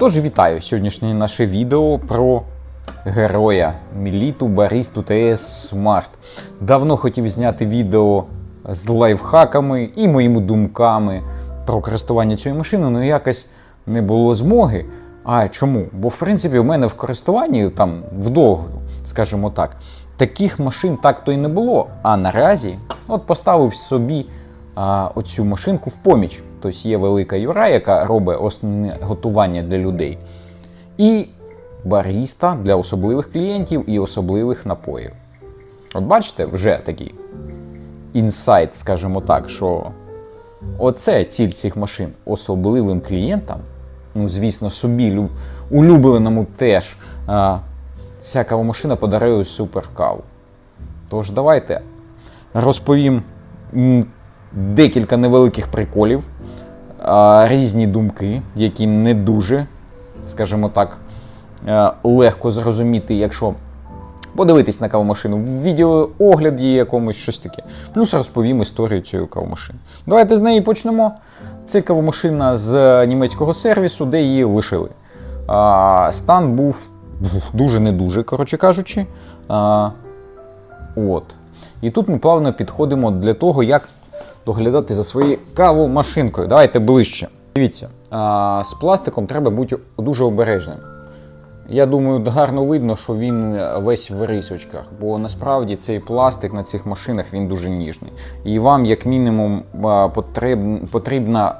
Тож вітаю сьогоднішнє наше відео про героя Міліту Барісту ТС Smart. Давно хотів зняти відео з лайфхаками і моїми думками про користування цією машиною, але якось не було змоги. А чому? Бо в принципі в мене в користуванні там вдовго, скажімо так, таких машин так то й не було. А наразі от поставив собі а, оцю машинку в поміч. Тобто є велика Юра, яка робить основне готування для людей. І баріста для особливих клієнтів і особливих напоїв. От бачите, вже такий інсайт, скажімо так, що оце ціль цих машин особливим клієнтам, ну, звісно, собі улюбленому теж, а, ця кавомашина подарує супер каву. Тож давайте розповім декілька невеликих приколів, різні думки, які не дуже, скажімо так, е, легко зрозуміти, якщо подивитись на кавомашину в відеоогляді якомусь щось таке. Плюс розповім історію цієї кавомашини. Давайте з неї почнемо. Це кавомашина з німецького сервісу, де її лишили. Стан був дуже не дуже, коротше кажучи. От. І тут ми плавно підходимо для того, як доглядати за своєю кавомашинкою. Давайте ближче. Дивіться, з пластиком треба бути дуже обережним. Я думаю, гарно видно, що він весь в рисочках, бо насправді цей пластик на цих машинах він дуже ніжний. І вам, як мінімум, потрібна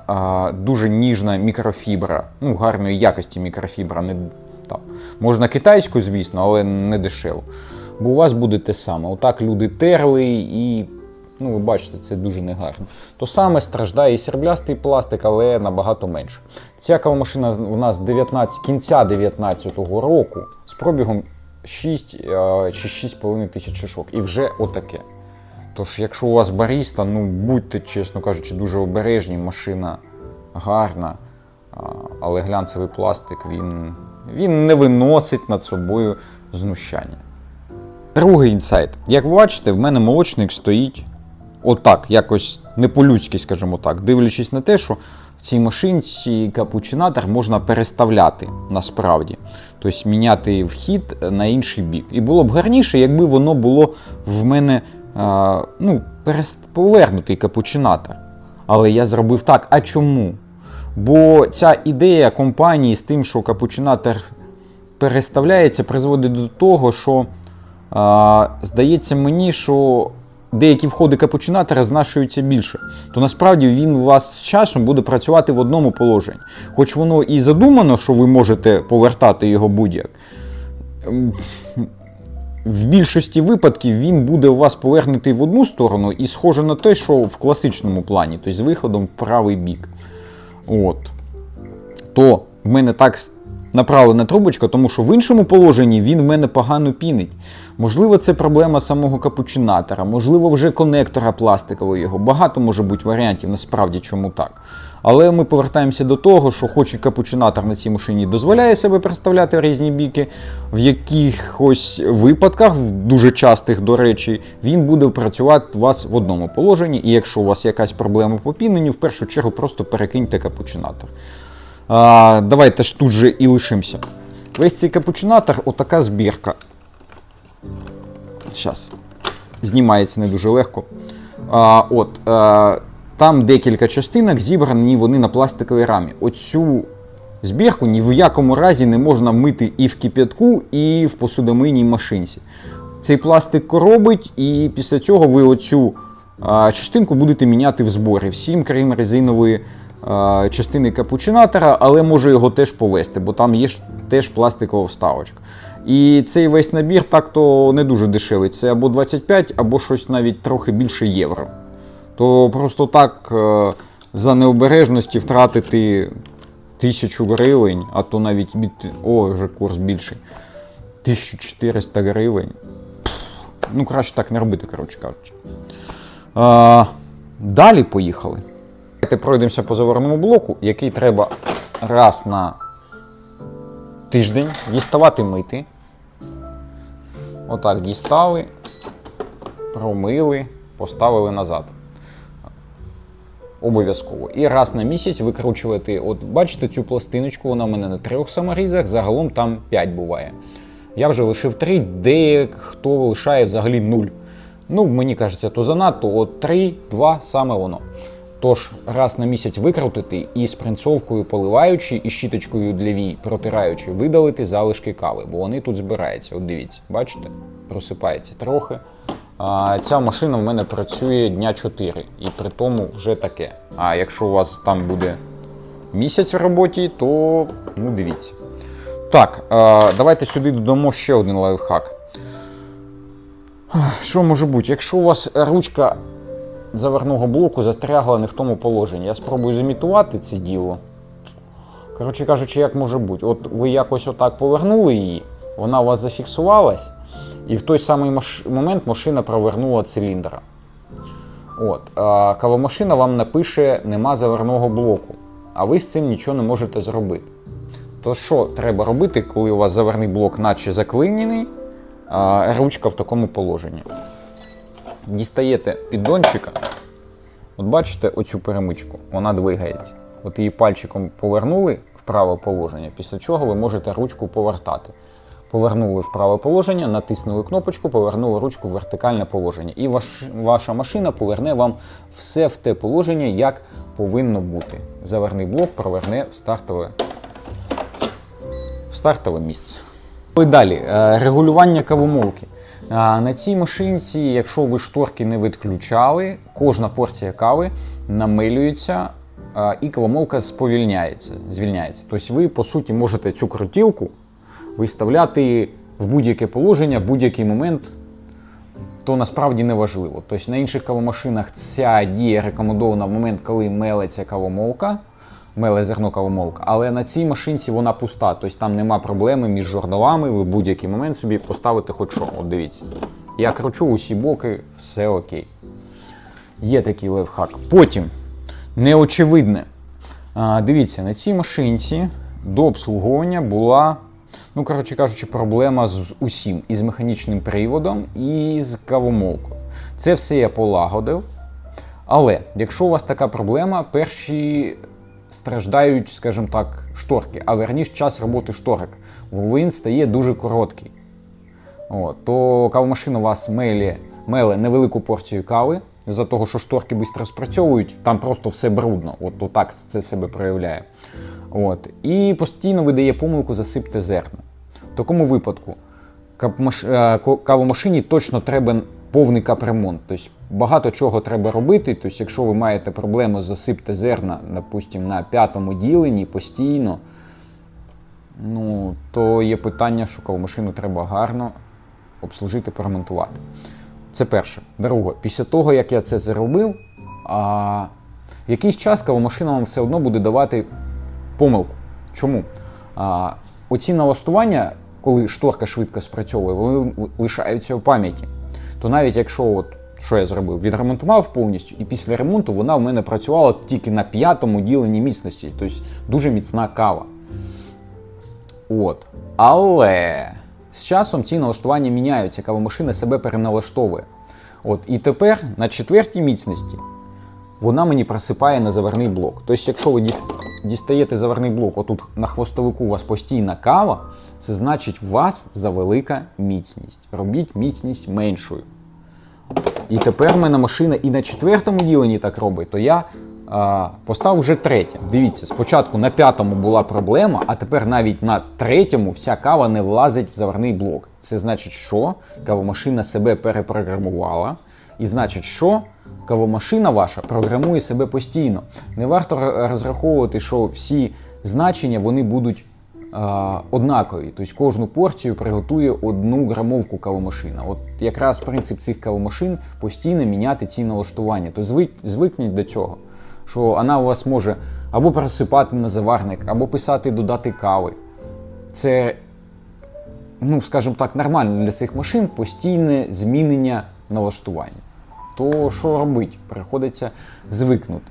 дуже ніжна мікрофібра, ну, гарної якості мікрофібра. Не, там. Можна китайську, звісно, але не дешево. Бо у вас буде те саме. Отак люди терли і. Ну, ви бачите, це дуже негарно. То саме страждає і серблястий пластик, але набагато менше. Ця кавомашина в нас 19, кінця 19-го року з пробігом 6 е, чи 6,5 тисяч шишок. І вже отаке. Тож, якщо у вас баріста, ну будьте, чесно кажучи, дуже обережні, машина гарна, але глянцевий пластик він, він не виносить над собою знущання. Другий інсайт. Як ви бачите, в мене молочник стоїть отак, якось не по-людськи, скажімо так, дивлячись на те, що в цій машинці капучинатор можна переставляти насправді. Тобто міняти вхід на інший бік. І було б гарніше, якби воно було в мене ну, повернутий капучинатор. Але я зробив так. А чому? Бо ця ідея компанії з тим, що капучинатор переставляється, призводить до того, що здається мені, що деякі входи капучинатора знашуються більше. То насправді він у вас з часом буде працювати в одному положенні. Хоч воно і задумано, що ви можете повертати його будь-як. ем, В більшості випадків він буде у вас повернутий в одну сторону і схоже на те, що в класичному плані, тобто з виходом в правий бік. От. То в мене так направлена трубочка, тому що в іншому положенні він в мене погано пінить. Можливо, це проблема самого капучинатора, можливо, вже конектора пластикового його. Багато може бути варіантів, насправді чому так. Але ми повертаємося до того, що хоч і капучинатор на цій машині дозволяє себе представляти в різні біки, в якихось випадках, в дуже частих, до речі, він буде працювати вас в одному положенні. І якщо у вас якась проблема по піненню, в першу чергу просто перекиньте капучинатор. А, давайте ж тут же і лишимося. Весь цей капучинатор, отака збірка. Зараз знімається не дуже легко. А, от, а, там декілька частинок зібрані вони на пластиковій рамі. Оцю збірку ні в якому разі не можна мити і в кип'ятку, і в посудомийній машинці. Цей пластик коробить, і після цього ви оцю а, частинку будете міняти в зборі. Всім, крім резинової частини капучинатора, але може його теж повести, бо там є теж пластикова вставочка. І цей весь набір так-то не дуже дешевий. Це або 25, або щось навіть трохи більше євро. То просто так е, за необережності втратити тисячу гривень, а то навіть. О, вже курс більший. 1400 гривень. Ну, краще так не робити, коротше кажучи. А, далі поїхали. Давайте пройдемося по заварному блоку, який треба раз на тиждень діставати мити. Отак дістали, промили, поставили назад. Обов'язково. І раз на місяць викручувати. От бачите цю пластиночку, вона в мене на трьох саморізах, загалом там 5 буває. Я вже лишив 3, дехто лишає взагалі 0. Ну, мені кажеться, то занадто, от 3, 2 саме воно. Тож, раз на місяць викрутити і з принцовкою поливаючи, і щіточкою для вій протираючи, видалити залишки кави, бо вони тут збираються. От дивіться, бачите, просипається трохи. А, ця машина в мене працює дня 4, і при тому вже таке. А якщо у вас там буде місяць в роботі, то ну дивіться. Так, а, давайте сюди додамо ще один лайфхак. Що може бути? Якщо у вас ручка заверного блоку застрягла не в тому положенні, я спробую зімітувати це діло. Коротше кажучи, як може бути? От ви якось отак повернули її, вона у вас зафіксувалась, і в той самий маш... момент машина провернула циліндра. От, а кавомашина вам напише нема заверного блоку, а ви з цим нічого не можете зробити. То що треба робити, коли у вас заверний блок наче заклинений, а ручка в такому положенні? Дістаєте піддончика, от бачите оцю перемичку, вона двигається. От її пальчиком повернули в праве положення, після чого ви можете ручку повертати. Повернули в праве положення, натиснули кнопочку, повернули ручку в вертикальне положення. І ваш, ваша машина поверне вам все в те положення, як повинно бути. Заверний блок проверне в стартове, в стартове місце. І далі, е, регулювання кавомолки. На цій машинці, якщо ви шторки не відключали, кожна порція кави намилюється і кавомолка сповільняється, звільняється. Тобто ви, по суті, можете цю крутілку виставляти в будь-яке положення, в будь-який момент, то насправді не важливо. Тобто на інших кавомашинах ця дія рекомендована в момент, коли мелиться кавомолка, меле зерно кавомолка, але на цій машинці вона пуста, тобто там нема проблеми між жорновами, ви будь-який момент собі поставите хоч що. От дивіться. Я кручу усі боки, все окей. Є такий лайфхак. Потім неочевидне. А, дивіться, на цій машинці до обслуговування була, ну, коротше кажучи, проблема з усім. І з механічним приводом, і з кавомолкою. Це все я полагодив. Але якщо у вас така проблема, перші страждають, скажімо так, шторки, а верніше час роботи шторок. Він стає дуже короткий. От, то кавомашина у вас меле, меле невелику порцію кави, з-за того, що шторки швидко спрацьовують, там просто все брудно. От так це себе проявляє. От. І постійно видає помилку засипте зерна. В такому випадку е, кавомашині точно треба повний капремонт. Тобто багато чого треба робити. Тобто, якщо ви маєте проблему засипте зерна, допустимо, на п'ятому діленні постійно, ну, то є питання, що кавомашину треба гарно обслужити, поремонтувати. Це перше. Друге, після того, як я це зробив, а, якийсь час кавомашина вам все одно буде давати помилку. Чому? А, оці налаштування, коли шторка швидко спрацьовує, вони лишаються в пам'яті. То навіть якщо, от, що я зробив, відремонтував повністю, і після ремонту вона в мене працювала тільки на п'ятому діленні міцності, тобто дуже міцна кава. От. Але з часом ці налаштування міняються, кавомашина себе переналаштовує. От. І тепер на четвертій міцності вона мені просипає на заверний блок. Тобто, якщо ви дістаєте заверний блок, отут на хвостовику у вас постійна кава, це значить у вас завелика міцність. Робіть міцність меншою. І тепер в мене машина і на четвертому діленні так робить, то я а, поставив вже третє. Дивіться, спочатку на п'ятому була проблема, а тепер навіть на третьому вся кава не влазить в заварний блок. Це значить, що кавомашина себе перепрограмувала. І значить, що кавомашина ваша програмує себе постійно. Не варто розраховувати, що всі значення вони будуть однакові. Тобто кожну порцію приготує одну грамовку кавомашина. От якраз принцип цих кавомашин постійно міняти ці налаштування. То звик, звикніть до цього, що вона у вас може або пересипати на заварник, або писати додати кави. Це, ну, скажімо так, нормально для цих машин постійне змінення налаштування. То що робити? Приходиться звикнути.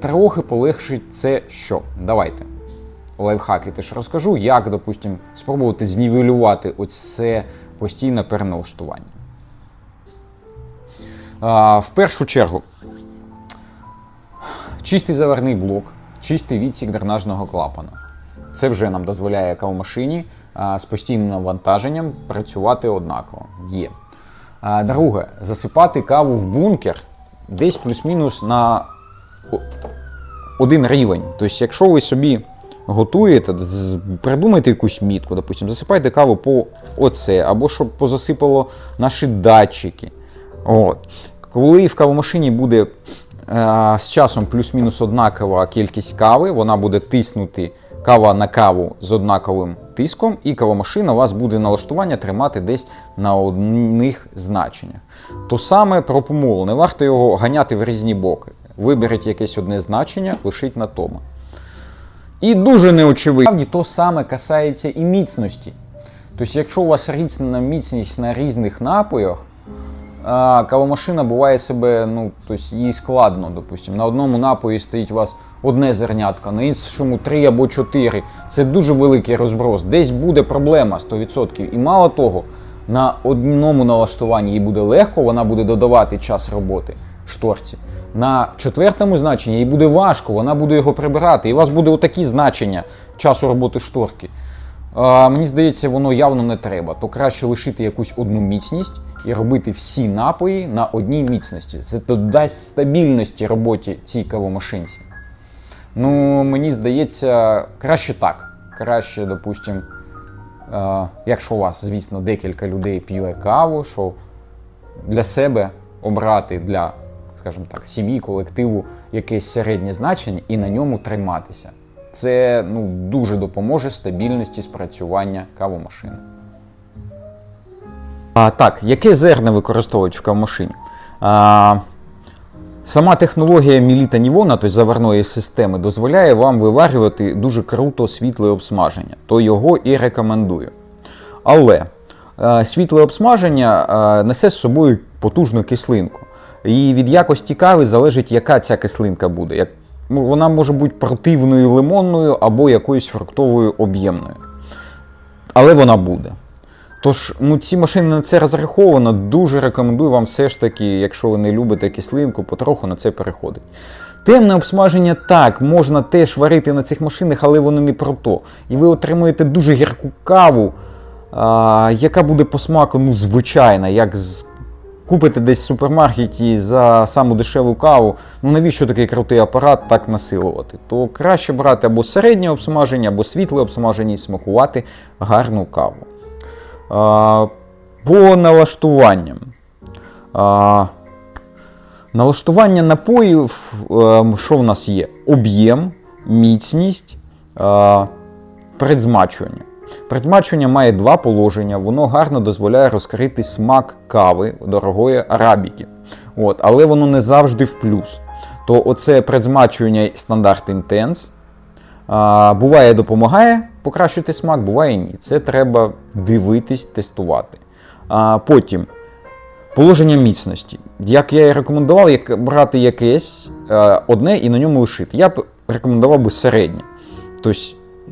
Трохи полегшить це що? Давайте лайфхаки теж розкажу, як, допустим, спробувати знівелювати оце постійне переналаштування. А, в першу чергу, чистий заварний блок, чистий відсік дренажного клапана. Це вже нам дозволяє кавомашині а, з постійним навантаженням працювати однаково. Є. Друге, засипати каву в бункер десь плюс-мінус на один рівень. Тобто, якщо ви собі готуєте, придумайте якусь мітку, допустим, засипайте каву по оце, або щоб позасипало наші датчики. От. Коли в кавомашині буде е, з часом плюс-мінус однакова кількість кави, вона буде тиснути кава на каву з однаковим тиском, і кавомашина у вас буде налаштування тримати десь на одних значеннях. То саме про помол, не варто його ганяти в різні боки. Виберіть якесь одне значення, лишіть на тому. І дуже неочевидно. То саме касається і міцності. Тобто, якщо у вас різна міцність на різних напоях, кавомашина буває себе, ну, тобто їй складно, допустим. На одному напої стоїть у вас одне зернятко, на іншому три або чотири. Це дуже великий розброс. Десь буде проблема 100%. І мало того, на одному налаштуванні їй буде легко, вона буде додавати час роботи шторці. На четвертому значенні їй буде важко, вона буде його прибирати. І у вас буде отакі значення часу роботи шторки. Мені здається, воно явно не треба. То краще лишити якусь одну міцність і робити всі напої на одній міцності. Це додасть стабільності роботі цій кавомашинці. Ну, мені здається, краще так. Краще, допустим, е, якщо у вас, звісно, декілька людей п'є каву, що для себе обрати для, скажімо так, сім'ї, колективу якесь середнє значення і на ньому триматися. Це ну, дуже допоможе стабільності спрацювання кавомашини. А, так, яке зерна використовують в кавомашині? А, сама технологія Міліта Нівона, тобто заварної системи, дозволяє вам виварювати дуже круто світле обсмаження, то його і рекомендую. Але світле обсмаження несе з собою потужну кислинку. І від якості кави залежить, яка ця кислинка буде. Вона може бути противною лимонною або якоюсь фруктовою об'ємною. Але вона буде. Тож, ну, ці машини на це розраховано. Дуже рекомендую вам все ж таки, якщо ви не любите кислинку, потроху на це переходить. Темне обсмаження так, можна теж варити на цих машинах, але воно не про то. І ви отримуєте дуже гірку каву, а, яка буде по смаку ну, звичайна, як з... купите десь в супермаркеті за саму дешеву каву. Ну навіщо такий крутий апарат так насилувати? То краще брати або середнє обсмаження, або світле обсмаження і смакувати гарну каву. А, по налаштуванням. А, налаштування напоїв, е, що в нас є? Об'єм, міцність, предзмачування. Предзмачування має два положення, воно гарно дозволяє розкрити смак кави дорогої арабіки. От, але воно не завжди в плюс. То оце предзмачування стандарт інтенс. Буває, допомагає покращити смак, буває ні. Це треба дивитись, тестувати. А, потім положення міцності. Як я і рекомендував, як брати якесь одне і на ньому лишити. Я б рекомендував би середнє. Тобто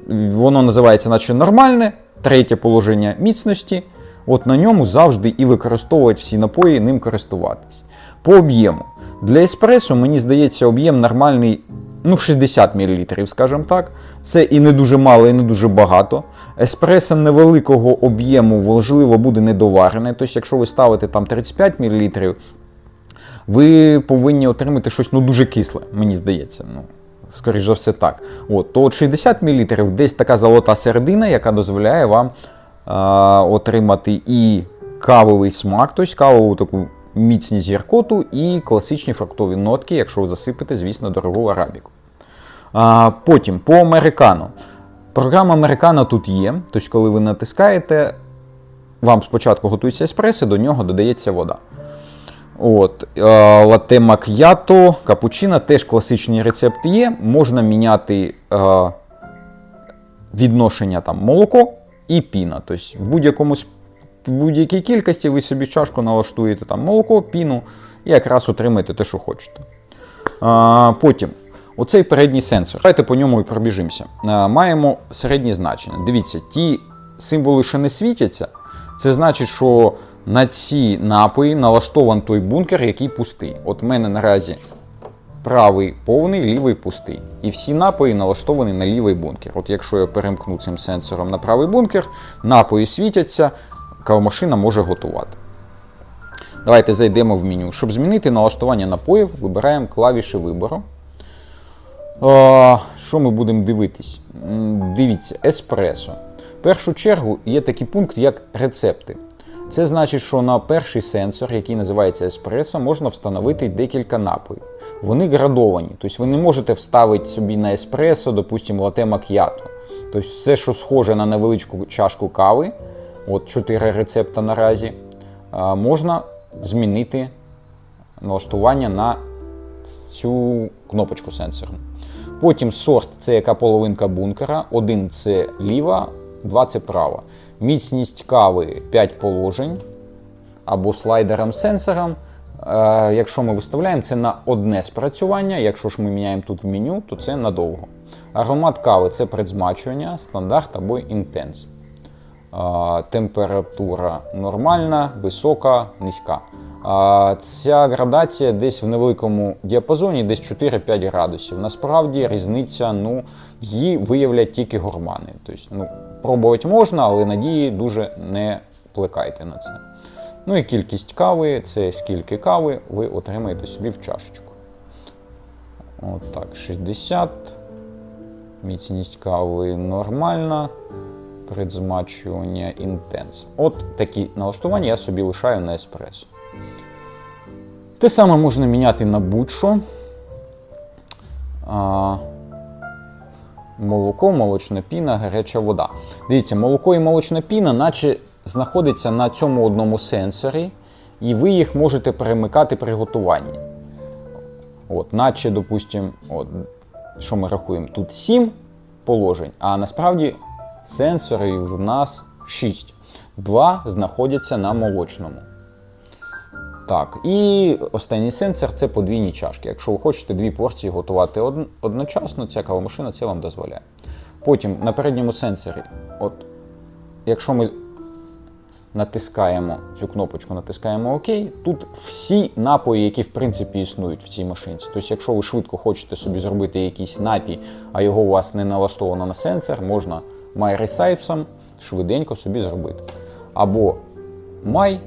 воно називається наче нормальне, третє положення міцності. От на ньому завжди і використовувати всі напої, ним користуватись. По об'єму. Для еспресо, мені здається, об'єм нормальний ну, 60 мл, скажімо так. Це і не дуже мало, і не дуже багато. Еспресо невеликого об'єму, можливо, буде недоварене. Тобто, якщо ви ставите там 35 мл, ви повинні отримати щось ну, дуже кисле, мені здається. Ну, скоріш за все так. От, то от 60 мл десь така золота середина, яка дозволяє вам а, отримати і кавовий смак, тобто кавову таку міцність гіркоту і класичні фруктові нотки, якщо ви засипете, звісно, дорогу арабіку. А, потім по американо. Програма американо тут є. Тобто, коли ви натискаєте, вам спочатку готується еспресо, до нього додається вода. От, е, латте мак'ято, капучино, теж класичні рецепти є. Можна міняти е, відношення там молоко і піна. Тобто в будь-якому в будь-якій кількості ви собі чашку налаштуєте там молоко, піну і якраз отримаєте те, що хочете. А, потім, оцей передній сенсор. Давайте по ньому і пробіжимося. А, маємо середні значення. Дивіться, ті символи, що не світяться, це значить, що на ці напої налаштований той бункер, який пустий. От в мене наразі правий повний, лівий пустий. І всі напої налаштовані на лівий бункер. От якщо я перемкну цим сенсором на правий бункер, напої світяться, кавомашина може готувати. Давайте зайдемо в меню. Щоб змінити налаштування напоїв, вибираємо клавіші вибору. А, що ми будемо дивитись? Дивіться, еспресо. В першу чергу є такий пункт, як рецепти. Це значить, що на перший сенсор, який називається еспресо, можна встановити декілька напоїв. Вони градовані, тобто ви не можете вставити собі на еспресо, допустимо, лате мак'ято. Тобто все, що схоже на невеличку чашку кави, от 4 рецепта наразі, можна змінити налаштування на цю кнопочку сенсорну. Потім сорт це яка половинка бункера. Один це ліва, два це права. Міцність кави 5 положень або слайдером-сенсором. Е, якщо ми виставляємо це на одне спрацювання, якщо ж ми міняємо тут в меню, то це надовго. Аромат кави це предзмачування, стандарт або інтенс. Температура нормальна, висока, низька. Ця градація десь в невеликому діапазоні, десь 4-5 градусів. Насправді різниця, ну, її виявлять тільки гурмани. Тобто, ну, пробувати можна, але надії дуже не плекайте на це. Ну і кількість кави це скільки кави ви отримаєте собі в чашечку. От так, 60. Міцність кави нормальна предзмачування інтенс. От такі налаштування я собі лишаю на еспресо. Те саме можна міняти на будь-що. Молоко, молочна піна, гаряча вода. Дивіться, молоко і молочна піна, наче знаходиться на цьому одному сенсорі, і ви їх можете перемикати при готуванні. От, наче, допустимо, от, що ми рахуємо? Тут 7 положень, а насправді сенсорів в нас 6. Два знаходяться на молочному. Так, і останній сенсор це подвійні чашки. Якщо ви хочете дві порції готувати од- одночасно, ця кавомашина це вам дозволяє. Потім на передньому сенсорі, от, якщо ми натискаємо цю кнопочку, натискаємо ОК, тут всі напої, які в принципі існують в цій машинці. Тобто, якщо ви швидко хочете собі зробити якийсь напій, а його у вас не налаштовано на сенсор, можна MyRecipes швиденько собі зробити. Або My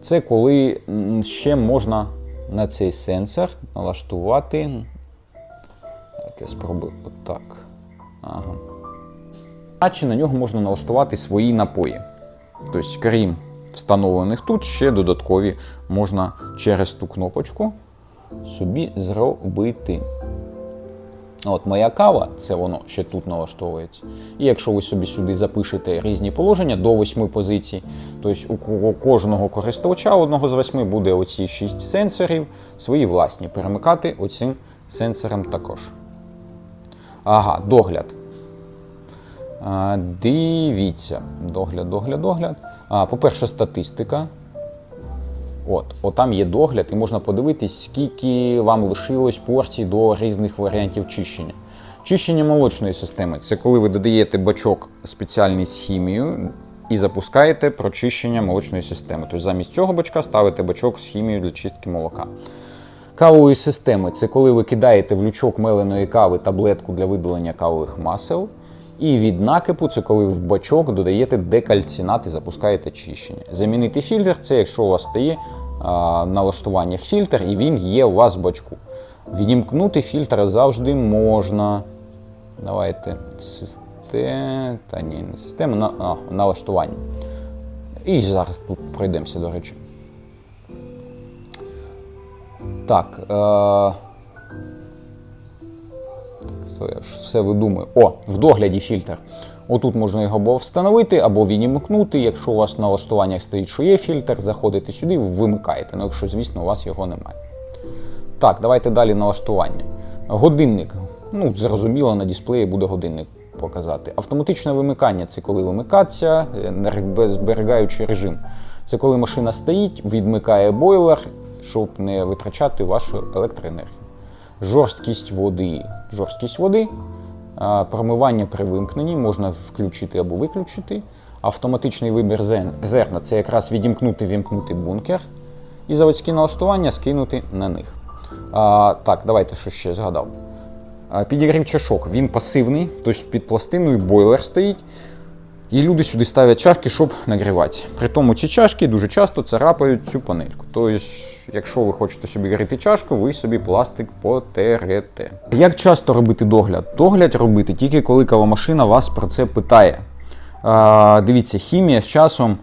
це коли ще можна на цей сенсор налаштувати. Давайте спробую отак. Ага. А чи на нього можна налаштувати свої напої. Тобто, крім встановлених тут, ще додаткові можна через ту кнопочку собі зробити. От моя кава, це воно ще тут налаштовується. І якщо ви собі сюди запишете різні положення до восьми позицій, тобто у кожного користувача одного з восьми буде оці шість сенсорів, свої власні. Перемикати оцим сенсором також. Ага, догляд. А, Дивіться, догляд, догляд, догляд. А, По-перше, статистика. От, от там є догляд, і можна подивитись, скільки вам лишилось порцій до різних варіантів чищення. Чищення молочної системи це коли ви додаєте бачок спеціальний з хімією і запускаєте прочищення молочної системи. Тобто замість цього бачка ставите бачок з хімією для чистки молока. Кавової системи це коли ви кидаєте в лючок меленої кави таблетку для видалення кавових масел. І від накипу це коли в бачок додаєте декальцинат і запускаєте чищення. Замінити фільтр це якщо у вас стає а, на фільтр і він є у вас в бачку. Відімкнути фільтр завжди можна. Давайте система. Та ні, не система, на, а, налаштування. І зараз тут пройдемося, до речі. Так. Е- то я ж все видумаю. О, в догляді фільтр. Отут можна його або встановити, або відімкнути. Якщо у вас в налаштуваннях стоїть, що є фільтр, заходите сюди, вимикаєте. Ну, якщо, звісно, у вас його немає. Так, давайте далі налаштування. Годинник. Ну, зрозуміло, на дисплеї буде годинник показати. Автоматичне вимикання це коли вимикаться, е, зберігаючи режим. Це коли машина стоїть, відмикає бойлер, щоб не витрачати вашу електроенергію. Жорсткість води. Жорсткість води. Промивання при вимкненні можна включити або виключити. Автоматичний вибір зерна це якраз відімкнути, вімкнути бункер. І заводські налаштування скинути на них. А, так, давайте що ще згадав. Підігрів чашок, він пасивний, тобто під пластиною бойлер стоїть. І люди сюди ставлять чашки, щоб нагріватися. При тому ці чашки дуже часто царапають цю панельку. Тобто, якщо ви хочете собі гріти чашку, ви собі пластик потерете. Як часто робити догляд? Догляд робити тільки коли кавомашина вас про це питає. А, дивіться, хімія з часом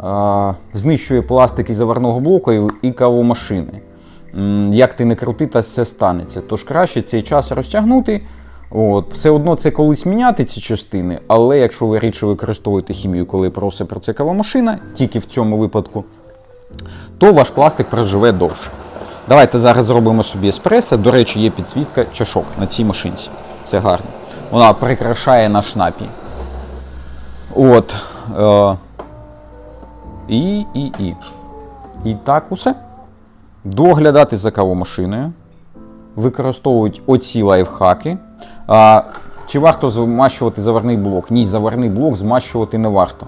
а, знищує пластик із заварного блоку і кавомашини. Як ти не крути, та все станеться. Тож краще цей час розтягнути. От, все одно це колись міняти ці частини, але якщо ви рідше використовуєте хімію, коли просить про це кавомашина, тільки в цьому випадку, то ваш пластик проживе довше. Давайте зараз зробимо собі еспресо. До речі, є підсвітка чашок на цій машинці. Це гарно. Вона прикрашає наш напій. От. Е, і, і, і. І так усе. Доглядати за кавомашиною. Використовують оці лайфхаки. А, чи варто змащувати заварний блок? Ні, заварний блок змащувати не варто.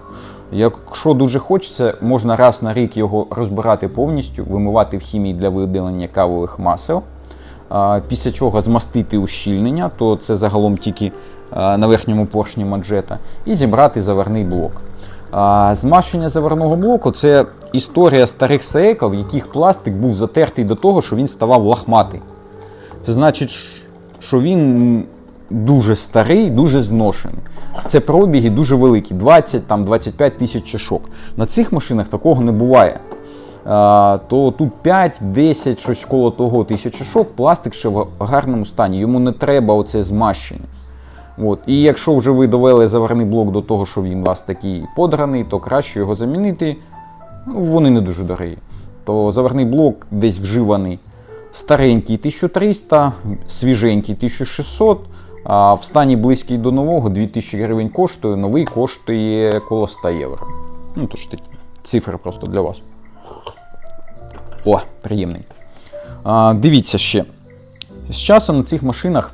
Якщо дуже хочеться, можна раз на рік його розбирати повністю, вимивати в хімії для видалення кавових масел. Після чого змастити ущільнення, то це загалом тільки на верхньому поршні маджета, і зібрати заварний блок. Змащення заварного блоку це історія старих саеків, в яких пластик був затертий до того, що він ставав лахматий. Це значить, що він дуже старий, дуже зношений. Це пробіги дуже великі, 20 там 25 тисяч чашок. На цих машинах такого не буває. То тут 5-10, щось коло того тисяч чашок, пластик ще в гарному стані. Йому не треба оце змащення. От. І якщо вже ви довели заварний блок до того, що він у вас такий подраний, то краще його замінити. Ну, вони не дуже дорогі. То заварний блок десь вживаний старенький 1300, свіженький 1600, а в стані близький до нового 2000 гривень коштує, новий коштує коло 100 євро. Ну, то ж такі цифри просто для вас. О, приємний. А, дивіться ще. З часом на цих машинах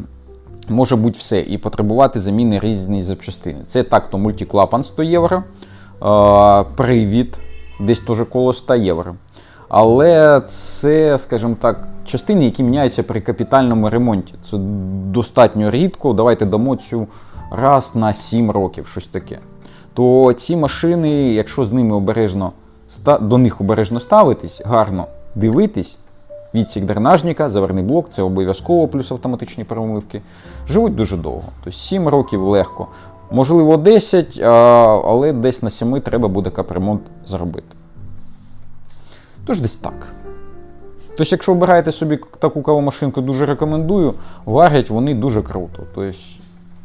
може бути все і потребувати заміни різні запчастини. Це так, то мультиклапан 100 євро, а, привід десь теж коло 100 євро. Але це, скажімо так, частини, які міняються при капітальному ремонті. Це достатньо рідко. Давайте дамо цю раз на 7 років, щось таке. То ці машини, якщо з ними обережно до них обережно ставитись, гарно дивитись, відсік дренажника, заварний блок, це обов'язково, плюс автоматичні промивки, живуть дуже довго. Тобто 7 років легко. Можливо, 10, але десь на 7 треба буде капремонт зробити. Тож десь так. Тобто, якщо обираєте собі таку кавомашинку, дуже рекомендую, варять вони дуже круто. Тобто,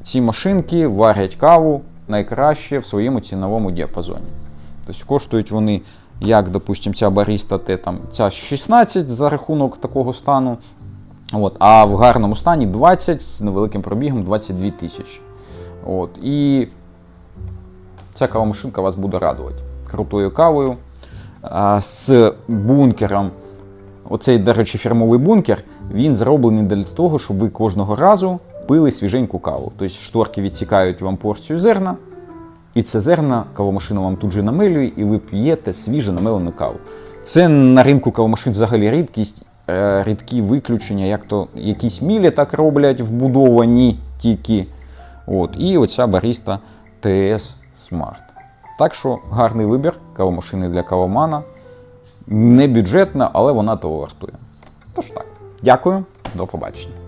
ці машинки варять каву найкраще в своєму ціновому діапазоні. Тобто коштують вони, як, допустимо, ця баріста Т, там, ця 16 за рахунок такого стану. От, а в гарному стані 20 з невеликим пробігом 22 тисячі. І ця кавомашинка вас буде радувати крутою кавою з бункером. Оцей, до речі, фірмовий бункер, він зроблений для того, щоб ви кожного разу пили свіженьку каву. Тобто шторки відсікають вам порцію зерна, і це зерна кавомашина вам тут же намилює, і ви п'єте свіже намилену каву. Це на ринку кавомашин взагалі рідкість, е, рідкі виключення, як то якісь мілі так роблять, вбудовані тільки. От, і оця баріста TS Smart. Так що гарний вибір кавомашини для кавомана. Не бюджетна, але вона того вартує. Тож так, дякую, до побачення.